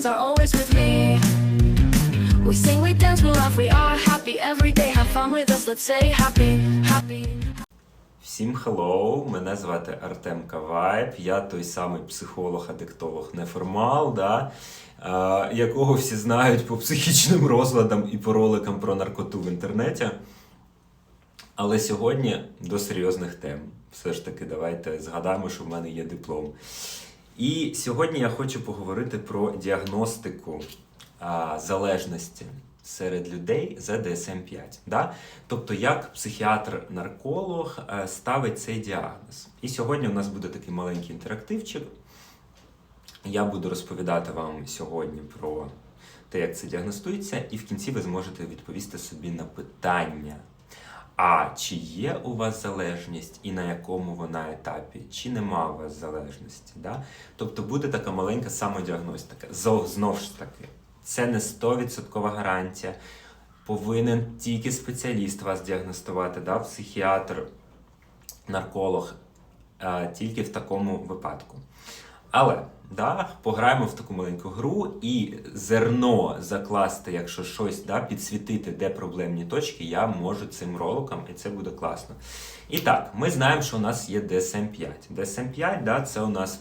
friends are always with me. We sing, we dance, we laugh, we are happy every day. Have fun with us, let's say happy, happy. Всім хеллоу, мене звати Артем Каваєв, я той самий психолог-адиктолог неформал, да, е, якого всі знають по психічним розладам і по роликам про наркоту в інтернеті. Але сьогодні до серйозних тем. Все ж таки, давайте згадаємо, що в мене є диплом. І сьогодні я хочу поговорити про діагностику а, залежності серед людей за DSM-5. Да? Тобто, як психіатр-нарколог е, ставить цей діагноз. І сьогодні у нас буде такий маленький інтерактивчик. Я буду розповідати вам сьогодні про те, як це діагностується, і в кінці ви зможете відповісти собі на питання. А чи є у вас залежність і на якому вона етапі, чи нема у вас залежності? Да? Тобто буде така маленька самодіагностика. Зо- Знов ж таки, це не 100% гарантія. Повинен тільки спеціаліст вас діагностувати, да? психіатр, нарколог, тільки в такому випадку. Але да, пограємо в таку маленьку гру і зерно закласти, якщо щось да, підсвітити, де проблемні точки, я можу цим роликом, і це буде класно. І так, ми знаємо, що у нас є DSM-5. DSM-5 да, це у нас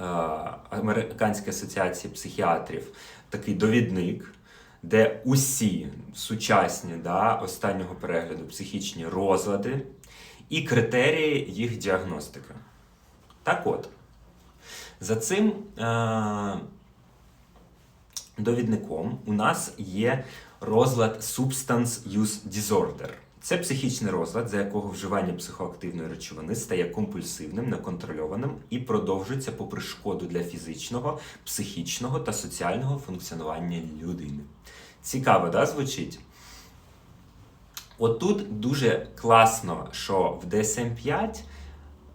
е, Американська асоціація психіатрів такий довідник, де усі сучасні да, останнього перегляду психічні розлади і критерії їх діагностики. Так от, за цим е- довідником у нас є розлад Substance Use Disorder. Це психічний розлад, за якого вживання психоактивної речовини стає компульсивним, неконтрольованим і продовжується попри шкоду для фізичного, психічного та соціального функціонування людини. Цікаво, да, звучить? Отут дуже класно, що в DSM-5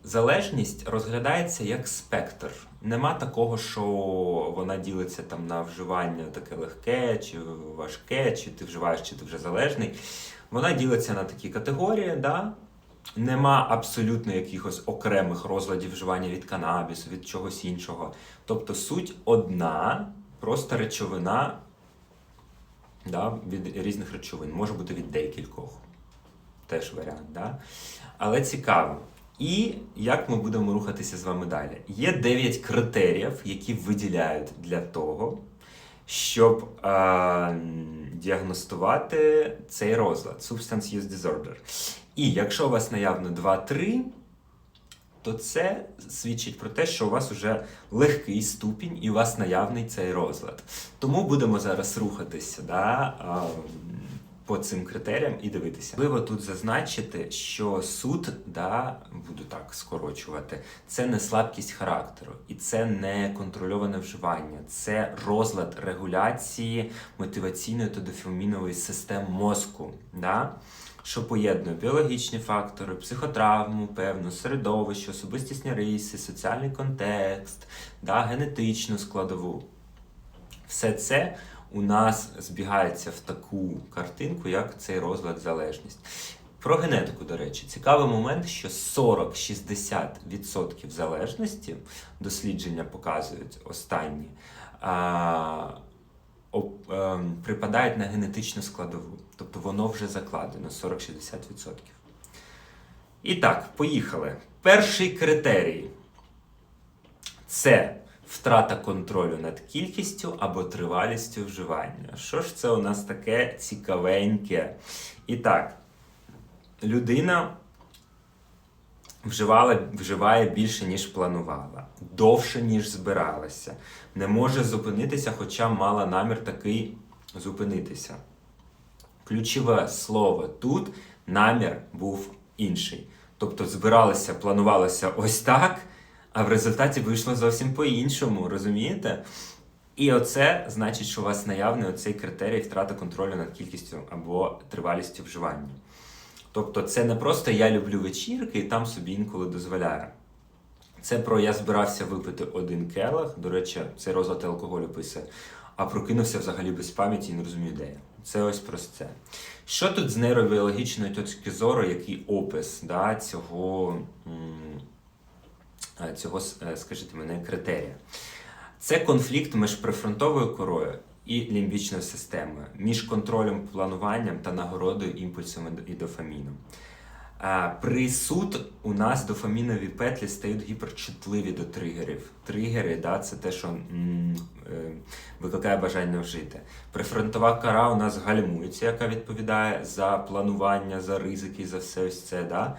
залежність розглядається як спектр. Нема такого, що вона ділиться там на вживання таке легке чи важке, чи ти вживаєш, чи ти вже залежний. Вона ділиться на такі категорії, да? нема абсолютно якихось окремих розладів вживання від канабісу, від чогось іншого. Тобто суть одна, просто речовина да, від різних речовин, може бути від декількох. Теж варіант, да? але цікаво. І як ми будемо рухатися з вами далі? Є 9 критеріїв, які виділяють для того, щоб е, діагностувати цей розлад Substance Use Disorder. І якщо у вас наявно 2-3, то це свідчить про те, що у вас вже легкий ступінь і у вас наявний цей розлад. Тому будемо зараз рухатися да, а, по цим критеріям і дивитися. Важливо тут зазначити, що суд, да, буду так скорочувати, це не слабкість характеру і це не контрольоване вживання, це розлад регуляції мотиваційної та дофамінової систем мозку. Да? що поєднує біологічні фактори, психотравму, певну середовище, особистісні риси, соціальний контекст, да, генетичну складову. Все це у нас збігається в таку картинку, як цей розлад залежність. Про генетику, до речі, цікавий момент, що 40-60% залежності дослідження показують останні. А, оп- ем, припадають на генетичну складову. Тобто воно вже закладено 40-60%. І так, поїхали. Перший критерій це втрата контролю над кількістю або тривалістю вживання. Що ж це у нас таке цікавеньке? І так, людина вживала, вживає більше, ніж планувала, довше, ніж збиралася, не може зупинитися, хоча мала намір такий зупинитися. Ключове слово тут намір був інший. Тобто збиралося, планувалося ось так, а в результаті вийшло зовсім по-іншому, розумієте? І оце значить, що у вас наявний оцей критерій втрати контролю над кількістю або тривалістю вживання. Тобто це не просто я люблю вечірки і там собі інколи дозволяю. Це про я збирався випити один келих. До речі, цей розлад алкоголю пише, а прокинувся взагалі без пам'яті і не розумію, де. Це ось про це. Що тут з нейробіологічної точки зору, який опис да, цього, цього, е, скажіть мене, критерія? Це конфлікт між прифронтовою корою і лімбічною системою, між контролем плануванням та нагородою імпульсами і дофаміном. При суд у нас дофамінові петлі стають гіперчутливі до тригерів. Тригери, да, це те, що е, викликає бажання вжити. Прифронтова кора у нас гальмується, яка відповідає за планування, за ризики, за все ось це. Да?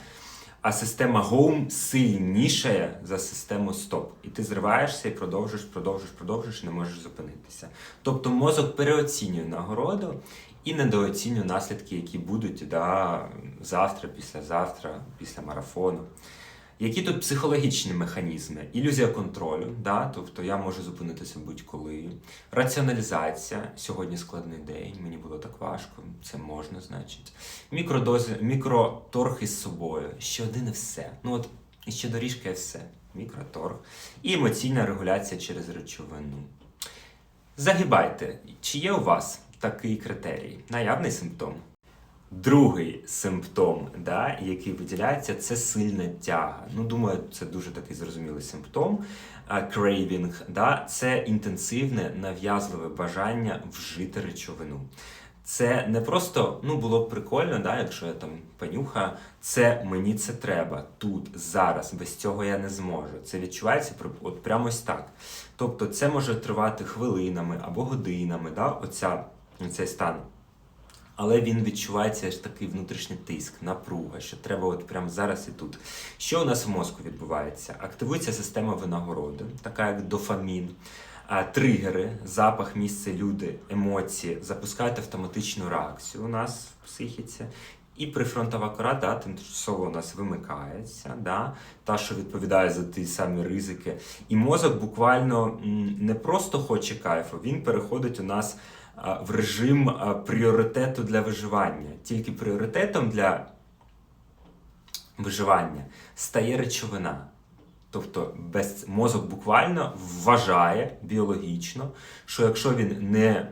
А система Home сильнішає за систему Stop. І ти зриваєшся і продовжуєш, продовжуєш, продовжуєш, не можеш зупинитися. Тобто мозок переоцінює нагороду і недооцінює наслідки, які будуть да, завтра, післязавтра, після марафону. Які тут психологічні механізми? Ілюзія контролю, да? тобто я можу зупинитися будь-коли. Раціоналізація. Сьогодні складний день, мені було так важко, це можна, значить. Мікродози, мікроторг із собою. Ще один і все. Ну от і ще доріжка і все. Мікроторг. І емоційна регуляція через речовину. Загибайте, чи є у вас такий критерій? Наявний симптом. Другий симптом, да, який виділяється, це сильна тяга. Ну, думаю, це дуже такий зрозумілий симптом. Крейвінг, да, це інтенсивне нав'язливе бажання вжити речовину. Це не просто ну було б прикольно, да, якщо я там понюхаю. Це мені це треба тут, зараз. Без цього я не зможу. Це відчувається от прямо ось так. Тобто, це може тривати хвилинами або годинами, да, оця, оцей стан. Але він відчувається ж такий внутрішній тиск, напруга, що треба от прямо зараз і тут. Що у нас в мозку відбувається? Активується система винагороди, така як дофамін. Тригери, запах, місце, люди, емоції запускають автоматичну реакцію у нас в психіці. І прифронтова кора да, тимчасово у нас вимикається, да, та, що відповідає за ті самі ризики. І мозок буквально не просто хоче кайфу, він переходить у нас в режим пріоритету для виживання. Тільки пріоритетом для виживання стає речовина. Тобто без мозок буквально вважає біологічно, що якщо він не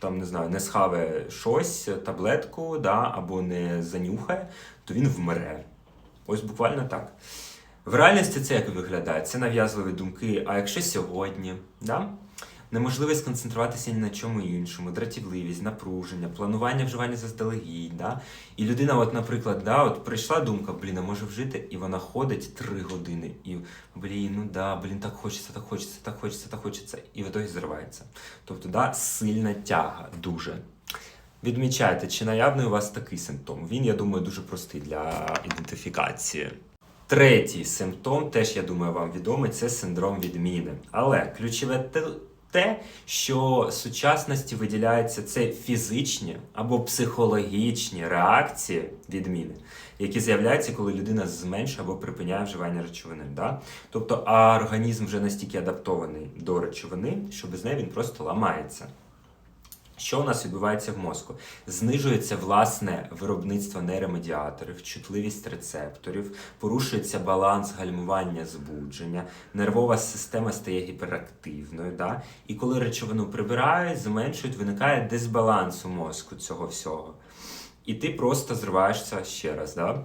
там не знаю, не схаває щось, таблетку, да, або не занюхає, то він вмре. Ось буквально так. В реальності це як виглядає? Це нав'язливі думки. А якщо сьогодні, да? Неможливість сконцентруватися ні на чому іншому, дратівливість, напруження, планування вживання заздалегідь. Да? І людина, от, наприклад, да, от прийшла думка, блін, а може вжити, і вона ходить три години. І блін, ну да, блін, так хочеться, так хочеться, так хочеться, так хочеться. І в ітогі зривається. Тобто, да, сильна тяга, дуже. Відмічайте, чи наявний у вас такий симптом. Він, я думаю, дуже простий для ідентифікації. Третій симптом, теж я думаю, вам відомий, це синдром відміни. Але ключове те, що сучасності виділяється це фізичні або психологічні реакції відміни, які з'являються, коли людина зменшує або припиняє вживання речовини. Да? Тобто, а організм вже настільки адаптований до речовини, що без неї він просто ламається. Що у нас відбувається в мозку? Знижується власне виробництво нейромедіаторів, чутливість рецепторів, порушується баланс гальмування збудження, нервова система стає гіперактивною. Да? І коли речовину прибирають, зменшують, виникає дисбаланс у мозку цього всього. І ти просто зриваєшся ще раз. Да?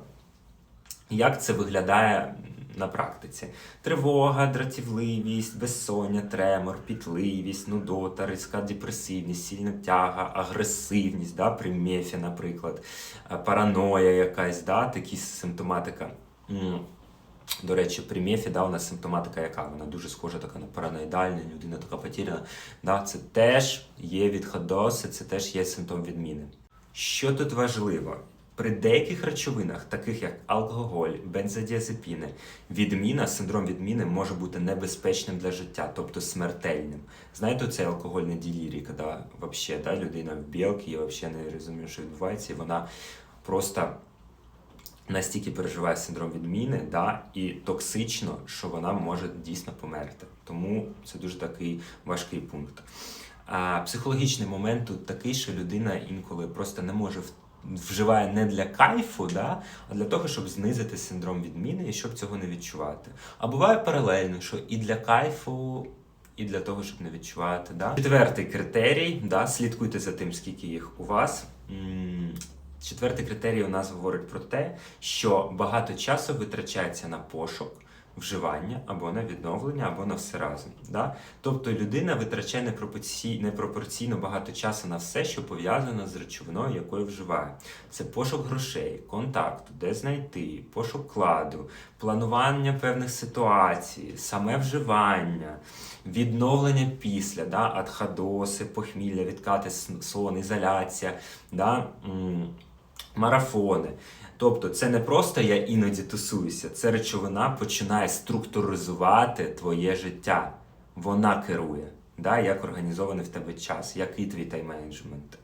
Як це виглядає на практиці? Тривога, дратівливість, безсоння, тремор, пітливість, нудота, різка депресивність, сильна тяга, агресивність, да, при мефі, наприклад, е, параноя якась, да, такі симптоматика. До речі, при мефі да, у нас симптоматика яка? Вона дуже схожа така на параноїдальну, людина така потеряна. Да, це теж є відходоси, це теж є симптом відміни. Що тут важливо? При деяких речовинах, таких як алкоголь, бензодіазепіни, відміна, синдром відміни може бути небезпечним для життя, тобто смертельним. Знаєте, цей алкогольний ділірій, коли вообще, да, людина в білки і взагалі не розуміє, що відбувається, і вона просто настільки переживає синдром відміни, да, і токсично, що вона може дійсно померти. Тому це дуже такий важкий пункт. А психологічний момент тут такий, що людина інколи просто не може вживає не для кайфу, да, а для того, щоб знизити синдром відміни і щоб цього не відчувати. А буває паралельно, що і для кайфу. І для того, щоб не відчувати. Да? Четвертий критерій, да, слідкуйте за тим, скільки їх у вас. Четвертий критерій у нас говорить про те, що багато часу витрачається на пошук вживання або на відновлення, або на все разом. Да? Тобто людина витрачає непропорцій- непропорційно багато часу на все, що пов'язано з речовиною, якою вживає. Це пошук грошей, контакту, де знайти, пошук кладу, планування певних ситуацій, саме вживання, відновлення після, да? адхадоси, похмілля, відкати, сон, ізоляція, да? Марафони. Тобто це не просто я іноді тусуюся, це речовина починає структуризувати твоє життя. Вона керує, да? як організований в тебе час, який твій тайм-менеджмент.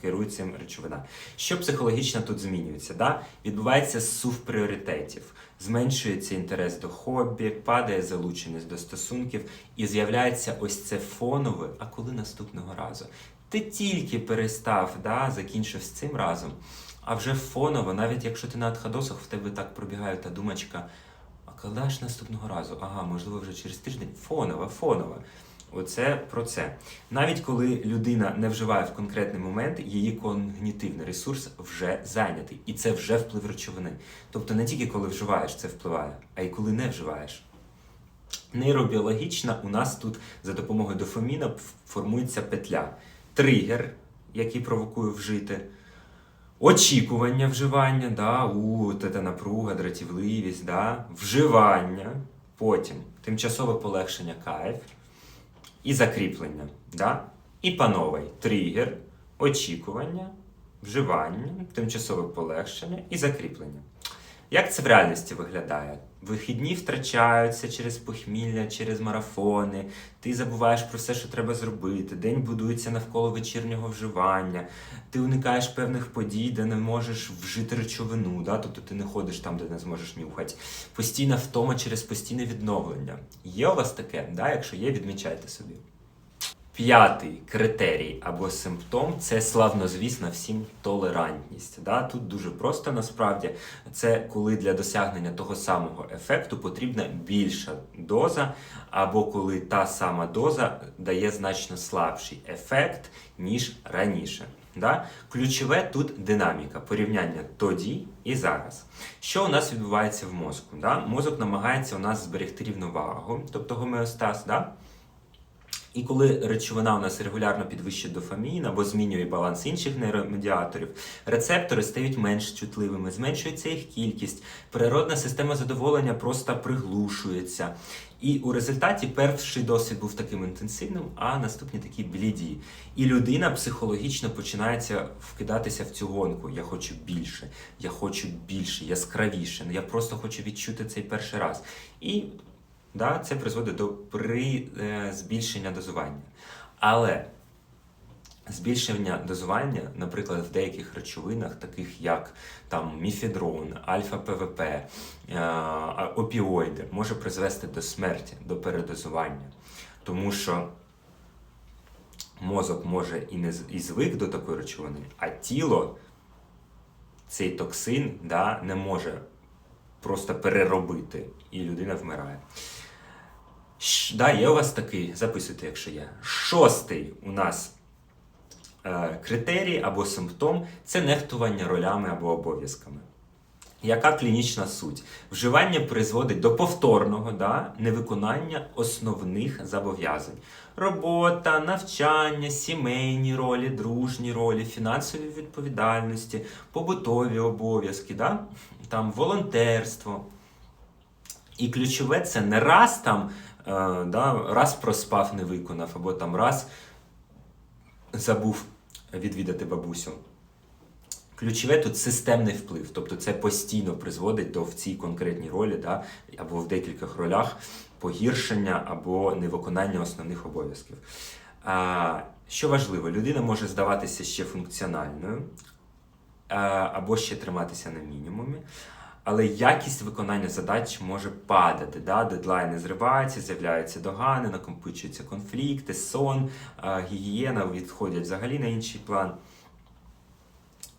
Керує цим речовина. Що психологічно тут змінюється? Да? Відбувається сув пріоритетів, зменшується інтерес до хобі, падає залученість до стосунків і з'являється ось це фонове, а коли наступного разу? Ти тільки перестав, да, закінчив з цим разом, а вже фоново, навіть якщо ти на адхадосах, в тебе так пробігає та думачка, а коли ж наступного разу? Ага, можливо, вже через тиждень. Фонова, фонова. Оце про це. Навіть коли людина не вживає в конкретний момент, її когнітивний ресурс вже зайнятий. І це вже вплив речовини. Тобто не тільки коли вживаєш, це впливає, а й коли не вживаєш. Нейробіологічна у нас тут за допомогою дофаміна формується петля. Тригер, який провокує вжити. Очікування вживання, да, у, та напруга, дратівливість, да, вживання, потім тимчасове полегшення кайф і закріплення. Да? І пановий тригер, очікування, вживання, тимчасове полегшення і закріплення. Як це в реальності виглядає? Вихідні втрачаються через похмілля, через марафони, ти забуваєш про все, що треба зробити, день будується навколо вечірнього вживання, ти уникаєш певних подій, де не можеш вжити речовину, да? тобто ти не ходиш там, де не зможеш нюхати. Постійна втома через постійне відновлення. Є у вас таке? Да? Якщо є, відмічайте собі. П'ятий критерій або симптом це славнозвісна всім толерантність. Да? Тут дуже просто насправді це коли для досягнення того самого ефекту потрібна більша доза, або коли та сама доза дає значно слабший ефект, ніж раніше. Да? Ключове тут динаміка, порівняння тоді і зараз. Що у нас відбувається в мозку? Да? Мозок намагається у нас зберегти рівновагу, тобто гомеостаз. Да? І коли речовина у нас регулярно підвищує дофамін або змінює баланс інших нейромедіаторів, рецептори стають менш чутливими, зменшується їх кількість, природна система задоволення просто приглушується. І у результаті перший досвід був таким інтенсивним, а наступні такі бліді. І людина психологічно починається вкидатися в цю гонку. Я хочу більше, я хочу більше, яскравіше. Я просто хочу відчути цей перший раз. І Да, це призводить до при, е, збільшення дозування. Але збільшення дозування, наприклад, в деяких речовинах, таких як там, міфедрон, альфа-ПВП, е, опіоїди, може призвести до смерті, до передозування. Тому що мозок може і не і звик до такої речовини, а тіло цей токсин да, не може просто переробити, і людина вмирає. Ш- Да, є у вас такий, записуйте, якщо є. Шостий у нас е, критерій або симптом це нехтування ролями або обов'язками. Яка клінічна суть? Вживання призводить до повторного да, невиконання основних зобов'язань: робота, навчання, сімейні ролі, дружні ролі, фінансові відповідальності, побутові обов'язки, да? там волонтерство. І ключове це не раз там да, раз проспав, не виконав, або там раз забув відвідати бабусю. Ключове тут системний вплив, тобто це постійно призводить до в цій конкретній ролі, да, або в декількох ролях погіршення або невиконання основних обов'язків. А, що важливо, людина може здаватися ще функціональною, а, або ще триматися на мінімумі, але якість виконання задач може падати. Да? Дедлайни зриваються, з'являються догани, накопичуються конфлікти, сон, гігієна відходять взагалі на інший план.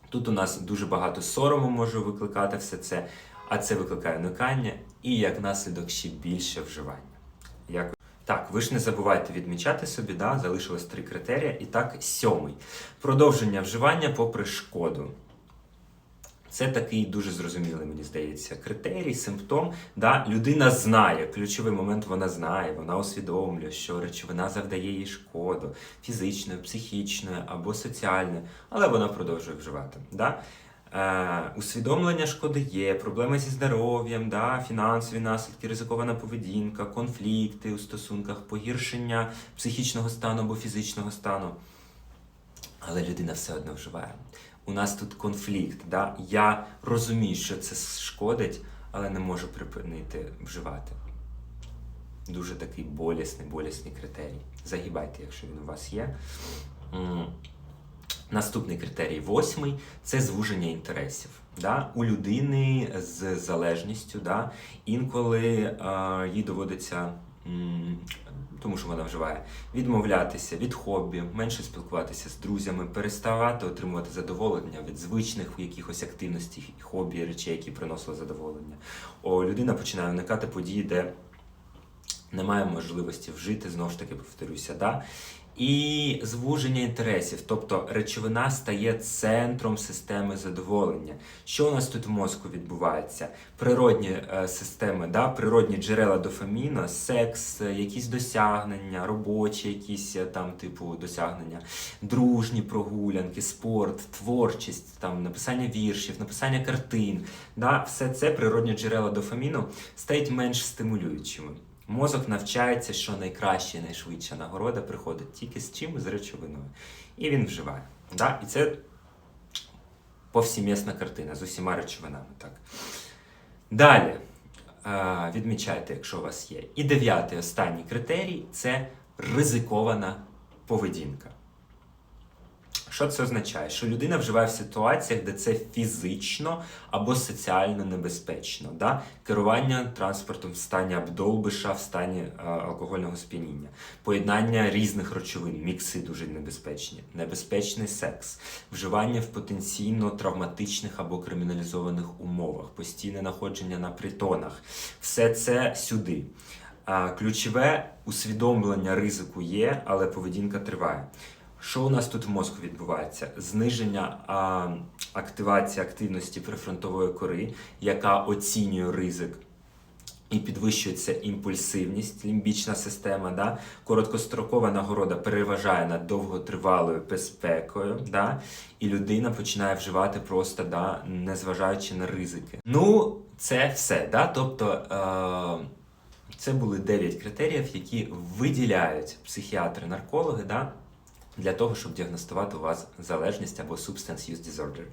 Тут у нас дуже багато сорому може викликати все це, а це викликає уникання і як наслідок ще більше вживання. Як... Так, ви ж не забувайте відмічати собі, да? залишилось три критерії. І так, сьомий. Продовження вживання попри шкоду. Це такий дуже зрозумілий, мені здається, критерій, симптом. Да? Людина знає, ключовий момент вона знає, вона усвідомлює, що речовина завдає їй шкоду фізичною, психічною або соціальною, але вона продовжує вживати. Да? Е, усвідомлення шкоди є, проблеми зі здоров'ям, да, фінансові наслідки, ризикована поведінка, конфлікти у стосунках, погіршення психічного стану або фізичного стану. Але людина все одно вживає. У нас тут конфлікт. Да? Я розумію, що це шкодить, але не можу припинити вживати. Дуже такий болісний, болісний критерій. Загибайте, якщо він у вас є. Наступний критерій, восьмий це звуження інтересів. Да? У людини з залежністю, да? інколи е, їй доводиться, м, тому що вона вживає, відмовлятися від хобі, менше спілкуватися з друзями, переставати отримувати задоволення від звичних якихось активностей, хобі, речей, які приносили задоволення. О, людина починає уникати події, де немає можливості вжити, знову ж таки повторюся, да? І звуження інтересів, тобто речовина стає центром системи задоволення. Що у нас тут в мозку відбувається? Природні е, системи, да? природні джерела дофаміну, секс, е, якісь досягнення, робочі якісь е, там типу досягнення, дружні прогулянки, спорт, творчість, там написання віршів, написання картин. Да? Все це природні джерела дофаміну стають менш стимулюючими. Мозок навчається, що найкраща і найшвидша нагорода приходить тільки з чим з речовиною. І він вживає. Да? І це повсімісна картина з усіма речовинами. Так. Далі відмічайте, якщо у вас є. І дев'ятий останній критерій це ризикована поведінка. Що це означає? Що людина вживає в ситуаціях, де це фізично або соціально небезпечно. Да? Керування транспортом в стані абдолбиша, в стані е, алкогольного сп'яніння, поєднання різних речовин, мікси дуже небезпечні, небезпечний секс, вживання в потенційно травматичних або криміналізованих умовах, постійне знаходження на притонах. Все це сюди. Ключове усвідомлення ризику є, але поведінка триває. Що у нас тут в мозку відбувається? Зниження а, активації активності прифронтової кори, яка оцінює ризик. І підвищується імпульсивність, лімбічна система, да? короткострокова нагорода переважає над довготривалою безпекою, да? і людина починає вживати просто, да? незважаючи на ризики. Ну, це все. Да? Тобто е- це були 9 критеріїв, які виділяють психіатри-наркологи. Да? Для того, щоб діагностувати у вас залежність або substance use disorder.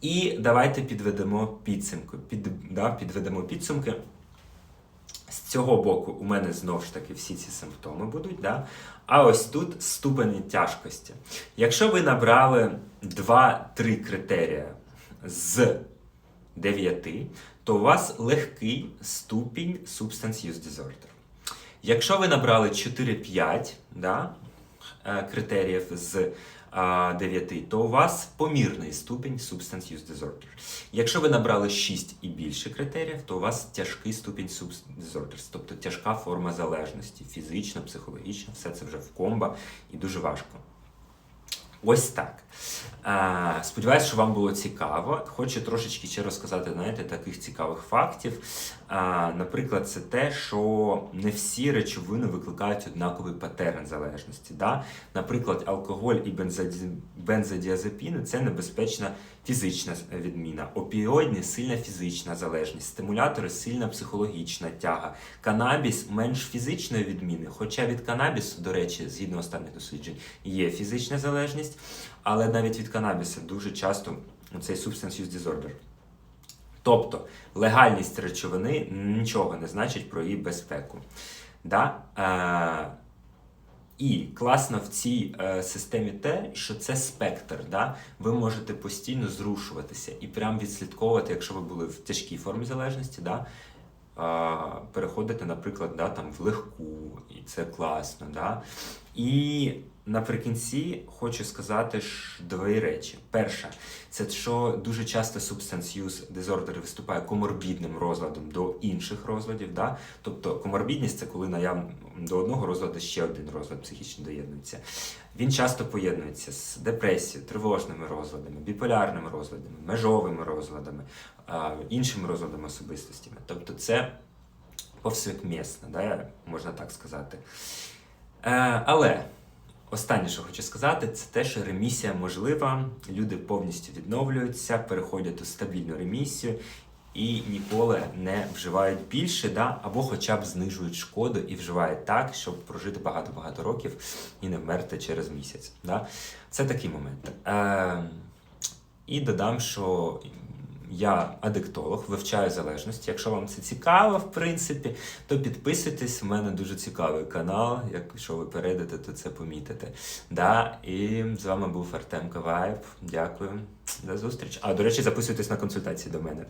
І давайте підведемо підсумки. Під, да, підведемо підсумки. З цього боку у мене знову ж таки всі ці симптоми будуть. Да? А ось тут ступені тяжкості. Якщо ви набрали 2-3 критерія з 9, то у вас легкий ступінь substance use disorder. Якщо ви набрали 4-5, да, критеріїв з 9, то у вас помірний ступінь substance use disorder. Якщо ви набрали 6 і більше критеріїв, то у вас тяжкий ступінь substance disorders, тобто тяжка форма залежності, фізична, психологічна, все це вже в комбо і дуже важко. Ось так. Е, Сподіваюсь, що вам було цікаво. Хочу трошечки ще розказати, знаєте, таких цікавих фактів. Е, Наприклад, це те, що не всі речовини викликають однаковий патерн залежності. Да? Наприклад, алкоголь і бензоді- бензодіазепіни це небезпечна фізична відміна, опіоїдні сильна фізична залежність, стимулятори сильна психологічна тяга, канабіс менш фізичної відміни. Хоча від канабісу, до речі, згідно останніх досліджень, є фізична залежність, але навіть від канабіса дуже часто цей substance use disorder. Тобто легальність речовини нічого не значить про її безпеку. Да? Е, і класно в цій е, системі те, що це спектр. Да? Ви можете постійно зрушуватися і прям відслідковувати, якщо ви були в тяжкій формі залежності, да? е, переходити, наприклад, да, там, в легку, і це класно. Да? І наприкінці хочу сказати ж дві речі. Перша, це що дуже часто substance use disorder виступає коморбідним розладом до інших розладів. Да? Тобто коморбідність це коли наявно до одного розладу ще один розлад психічно доєднується. Він часто поєднується з депресією, тривожними розладами, біполярними розладами, межовими розладами, іншими розладами особистостями. Тобто це повсякмісно, да, можна так сказати. Е, але останнє, що хочу сказати, це те, що ремісія можлива, люди повністю відновлюються, переходять у стабільну ремісію і ніколи не вживають більше, да, або хоча б знижують шкоду і вживають так, щоб прожити багато-багато років і не вмерти через місяць. Да. Це такий момент. Е, і додам, що я адиктолог, вивчаю залежності. Якщо вам це цікаво, в принципі, то підписуйтесь. У мене дуже цікавий канал. Якщо ви перейдете, то це помітите. Да? І з вами був Артем Каваєв. Дякую за зустріч. А до речі, записуйтесь на консультації до мене.